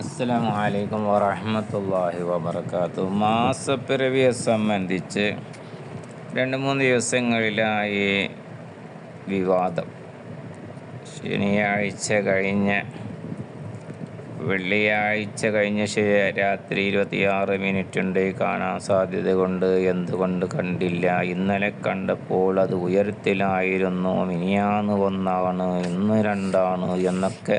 അസ്സലാമു വലൈക്കും വറഹമത്തല്ലാഹി വബർക്കാത്തു മാസപ്പിറവിയെ സംബന്ധിച്ച് രണ്ട് മൂന്ന് ദിവസങ്ങളിലായി വിവാദം. ശനിയാഴ്ച കഴിഞ്ഞ് വെള്ളിയാഴ്ച കഴിഞ്ഞ രാത്രി ഇരുപത്തിയാറ് മിനിറ്റ് ഉണ്ട് കാണാൻ സാധ്യത കൊണ്ട് എന്തുകൊണ്ട് കണ്ടില്ല. ഇന്നലെ കണ്ടപ്പോൾ അത് ഉയരത്തിലായിരുന്നു. മിനിയാന്ന് ഒന്നാണ് ഇന്ന് രണ്ടാണ് എന്നൊക്കെ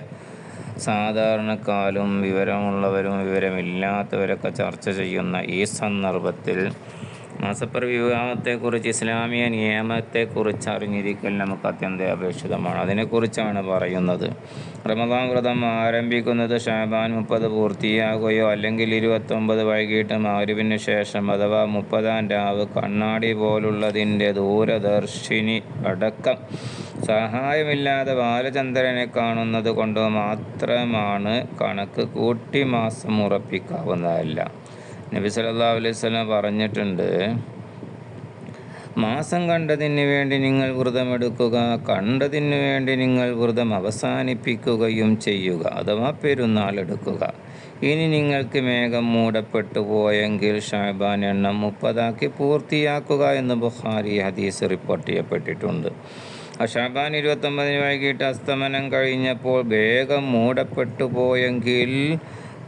സാധാരണക്കാരും വിവരമുള്ളവരും വിവരമില്ലാത്തവരൊക്കെ ചർച്ച ചെയ്യുന്ന ഈ സന്ദർഭത്തിൽ മാസപ്പർ വിവാഹത്തെക്കുറിച്ച് ഇസ്ലാമിക നിയമത്തെക്കുറിച്ച് അറിഞ്ഞിരിക്കൽ നമുക്ക് അത്യന്താപേക്ഷിതമാണ് അതിനെക്കുറിച്ചാണ് പറയുന്നത്. റമദാൻ വ്രതം ആരംഭിക്കുന്നത് ഷാബാൻ മുപ്പത് പൂർത്തിയാകുകയോ അല്ലെങ്കിൽ ഇരുപത്തൊമ്പത് വൈകിട്ട് മാരുവിന് ശേഷം അഥവാ മുപ്പതാം രാവ് കണ്ണാടി പോലുള്ളതിന്റെ ദൂരദർശിനി അടക്കം സഹായമില്ലാതെ ബാലചന്ദ്രനെ കാണുന്നത് കൊണ്ട് മാത്രമാണ് കണക്ക് കൂട്ടി മാസം ഉറപ്പിക്കാവുന്നതല്ല. നബി സല്ലല്ലാഹു അലൈഹി വസല്ലം പറഞ്ഞിട്ടുണ്ട് മാസം കണ്ടതിന് വേണ്ടി നിങ്ങൾ വ്രതമെടുക്കുക കണ്ടതിന് വേണ്ടി നിങ്ങൾ വ്രതം അവസാനിപ്പിക്കുകയും ചെയ്യുക അഥവാ പെരുന്നാൾ എടുക്കുക ഇനി നിങ്ങൾക്ക് മേഘം മൂടപ്പെട്ടു പോയെങ്കിൽ ഷാബാൻ എണ്ണം മുപ്പതാക്കി പൂർത്തിയാക്കുക എന്ന് ബുഖാരി ഹദീസ് റിപ്പോർട്ട് ചെയ്യപ്പെട്ടിട്ടുണ്ട്. ആ ഷാബാൻ ഇരുപത്തൊമ്പതിന് വൈകിട്ട് അസ്തമനം കഴിഞ്ഞപ്പോൾ വേഗം മൂടപ്പെട്ടു പോയെങ്കിൽ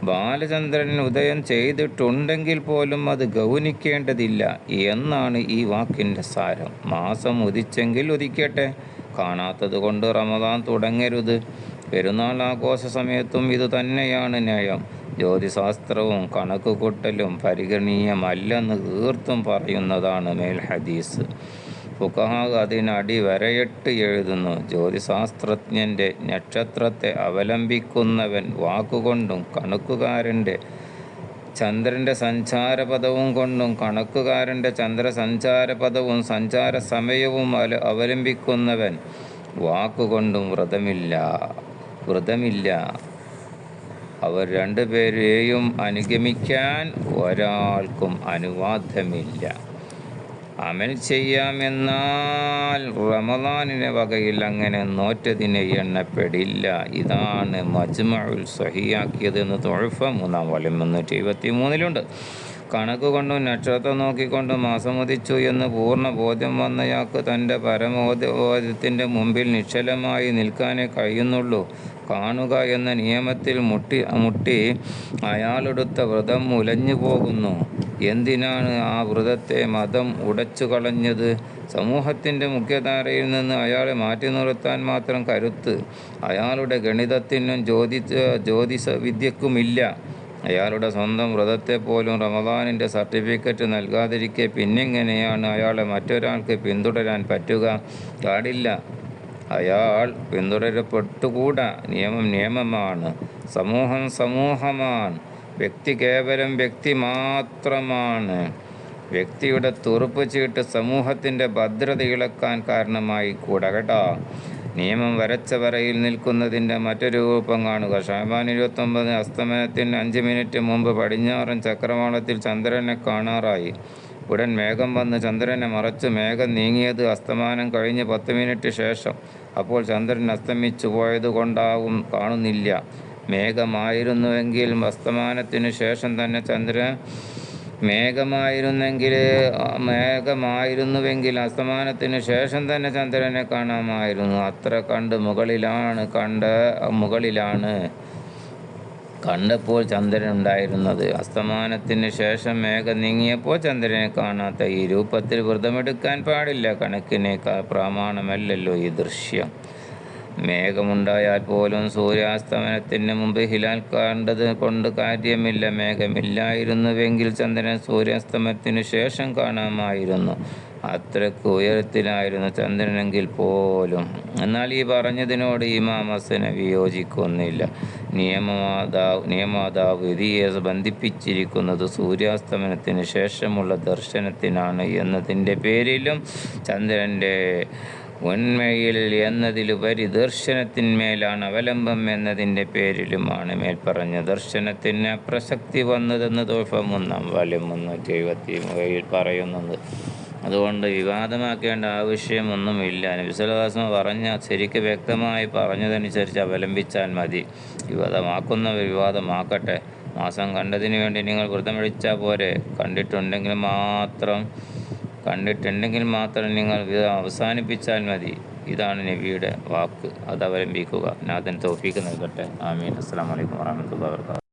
ബാലചന്ദ്രൻ ഉദയം ചെയ്തിട്ടുണ്ടെങ്കിൽ പോലും അത് ഗൗനിക്കേണ്ടതില്ല എന്നാണ് ഈ വാക്കിന്റെ സാരം. മാസം ഉദിച്ചെങ്കിൽ ഉദിക്കട്ടെ. കാണാത്തത് കൊണ്ട് റമദാൻ തുടങ്ങരുത്. പെരുന്നാൾ ആഘോഷ സമയത്തും ഇത് തന്നെയാണ് ന്യായം ജ്യോതിശാസ്ത്രവും കണക്കുകൂട്ടലും പരിഗണീയമല്ലെന്ന് തീർത്തും പറയുന്നതാണ് മേൽ ഹദീസ് ഫുഖഹ അതിനടി വരയിട്ട് എഴുതുന്നു. ജ്യോതിശാസ്ത്രജ്ഞന്റെ നക്ഷത്രത്തെ അവലംബിക്കുന്നവൻ വാക്കുകൊണ്ടും കണക്കുകാരന്റെ ചന്ദ്രന്റെ സഞ്ചാരപദവും കൊണ്ടും കണക്കുകാരന്റെ ചന്ദ്രസഞ്ചാരപദവും സഞ്ചാര സമയവും അല അവലംബിക്കുന്നവൻ വാക്കുകൊണ്ടും വ്രതമില്ല. വ്രതമില്ല. അവർ രണ്ടുപേരെയും അനുഗമിക്കാൻ ഒരാൾക്കും അനുവാദമില്ല. അമൽ ചെയ്യാമെന്നാൽ റമദാനിനെ വകയിൽ അങ്ങനെ നോറ്റതിനെ എണ്ണപ്പെടില്ല. ഇതാണ് മജ്മഉൽ സഹിയാക്കിയതെന്ന് തൊഴഫ മൂന്നാം വലിയ മുന്നൂറ്റി എഴുപത്തി മൂന്നിലുണ്ട് കണക്ക് കൊണ്ടും നക്ഷത്രം നോക്കിക്കൊണ്ടും മാസം ഉദിച്ചു എന്ന് പൂർണ ബോധ്യം വന്നയാൾക്ക് തന്റെ പരമോധബോധത്തിന്റെ മുമ്പിൽ നിശ്ചലമായി നിൽക്കാനേ കഴിയുന്നുള്ളൂ. കാണുക എന്ന നിയമത്തിൽ മുട്ടി മുട്ടി അയാളെടുത്ത വ്രതം ഉലഞ്ഞു പോകുന്നു എന്തിനാണ് ആ വ്രതത്തെ മതം ഉടച്ചു കളഞ്ഞത് സമൂഹത്തിന്റെ മുഖ്യധാരയിൽ നിന്ന് അയാളെ മാറ്റി നിർത്താൻ മാത്രം കരുത്ത്. അയാളുടെ ഗണിതത്തിനും ജ്യോതിഷ ജ്യോതിഷ വിദ്യക്കുമില്ല അയാളുടെ സ്വന്തം വ്രതത്തെ പോലും റമദാനിന്റെ സർട്ടിഫിക്കറ്റ് നൽകാതിരിക്കെ പിന്നെങ്ങനെയാണ് അയാളെ മറ്റൊരാൾക്ക് പിന്തുടരാൻ പറ്റുക? പാടില്ല അയാൾ പിന്തുടരപ്പെട്ടുകൂടാ. നിയമം നിയമമാണ്. സമൂഹം സമൂഹമാണ്. വ്യക്തി കേവലം വ്യക്തി മാത്രമാണ് വ്യക്തിയുടെ തുറുപ്പ് ചീട്ട് സമൂഹത്തിന്റെ ഭദ്രത ഇളക്കാൻ കാരണമായി കൂട കേട്ടോ. നിയമം വരച്ച വരയിൽ നിൽക്കുന്നതിന്റെ മറ്റൊരു രൂപം കാണുക. ഷാബാൻ ഇരുപത്തൊമ്പത് അസ്തമനത്തിന് അഞ്ച് മിനിറ്റ് മുമ്പ് പടിഞ്ഞാറൻ ചക്രവാളത്തിൽ ചന്ദ്രനെ കാണാറായി. ഉടൻ മേഘം വന്ന് ചന്ദ്രനെ മറച്ച്. മേഘം നീങ്ങിയത് അസ്തമാനം കഴിഞ്ഞ് പത്ത് മിനിറ്റ് ശേഷം. അപ്പോൾ ചന്ദ്രൻ അസ്തമിച്ചു പോയത് കൊണ്ടാവും കാണുന്നില്ല. മേഘമായിരുന്നുവെങ്കിൽ അസ്തമാനത്തിന് ശേഷം തന്നെ ചന്ദ്രൻ മേഘമായിരുന്നെങ്കിൽ മേഘമായിരുന്നുവെങ്കിൽ അസ്തമാനത്തിനു ശേഷം തന്നെ ചന്ദ്രനെ കാണാമായിരുന്നു. അത്ര കണ്ട് മുകളിലാണ് കണ്ട മുകളിലാണ് കണ്ടപ്പോൾ ചന്ദ്രൻ ഉണ്ടായിരുന്നത്. അസ്തമാനത്തിന് ശേഷം മേഘ നീങ്ങിയപ്പോൾ ചന്ദ്രനെ കാണാത്ത ഈ രൂപത്തിൽ വ്രതമെടുക്കാൻ പാടില്ല. കണക്കിനേക്കാൾ പ്രമാണമല്ലല്ലോ ഈ ദൃശ്യം. മേഘമുണ്ടായാൽ പോലും സൂര്യാസ്തമനത്തിന് മുമ്പ് ഹിലാൽ കണ്ടത് കൊണ്ട് കാര്യമില്ല. മേഘമില്ലായിരുന്നുവെങ്കിൽ ചന്ദ്രൻ സൂര്യാസ്തമനത്തിനു ശേഷം കാണാമായിരുന്നു. അത്രയ്ക്ക് ഉയരത്തിലായിരുന്നു ചന്ദ്രനെങ്കിൽ പോലും. എന്നാൽ ഈ പറഞ്ഞതിനോട് ഇമാം ഹസന വിയോജിക്കുന്നില്ല. നിയമമാതാവ് നിയമാതാവ് വിധിയെ ബന്ധിപ്പിച്ചിരിക്കുന്നത് സൂര്യാസ്തമനത്തിന് ശേഷമുള്ള ദർശനത്തിനാണ് എന്നതിന്റെ പേരിലും ചന്ദ്രന്റെ ഉണ്മയിൽ എന്നതിലുപരി ദർശനത്തിന്മേലാണ് അവലംബം എന്നതിന്റെ പേരിലുമാണ് മേൽപ്പറഞ്ഞ ദർശനത്തിന് പ്രസക്തി വന്നതെന്ന് തോഫ ഒന്നാം വാല്യം മുന്നൂറ്റി എഴുപത്തി ഏഴിൽ പറയുന്നത്. അതുകൊണ്ട് വിവാദമാക്കേണ്ട ആവശ്യമൊന്നുമില്ല. നബിസ്വലാസ്മ പറഞ്ഞ ശരിക്ക് വ്യക്തമായി പറഞ്ഞതനുസരിച്ച് അവലംബിച്ചാൽ മതി. വിവാദമാക്കുന്നവർ വിവാദമാക്കട്ടെ. മാസം കണ്ടതിന് വേണ്ടി നിങ്ങൾ വ്രതമഴിച്ചാൽ പോരെ. കണ്ടിട്ടുണ്ടെങ്കിൽ മാത്രം കണ്ടിട്ടുണ്ടെങ്കിൽ മാത്രം നിങ്ങൾ ഇത് അവസാനിപ്പിച്ചാൽ മതി. ഇതാണ് നബിയുടെ വാക്ക്. അത് അവലംബിക്കുക. നാഥൻ തോഫിക്ക് നൽകട്ടെ. ആമീൻ. അസ്സാം വലൈക്കും വാഹമത്തല്ലാ വർക്കാത്തു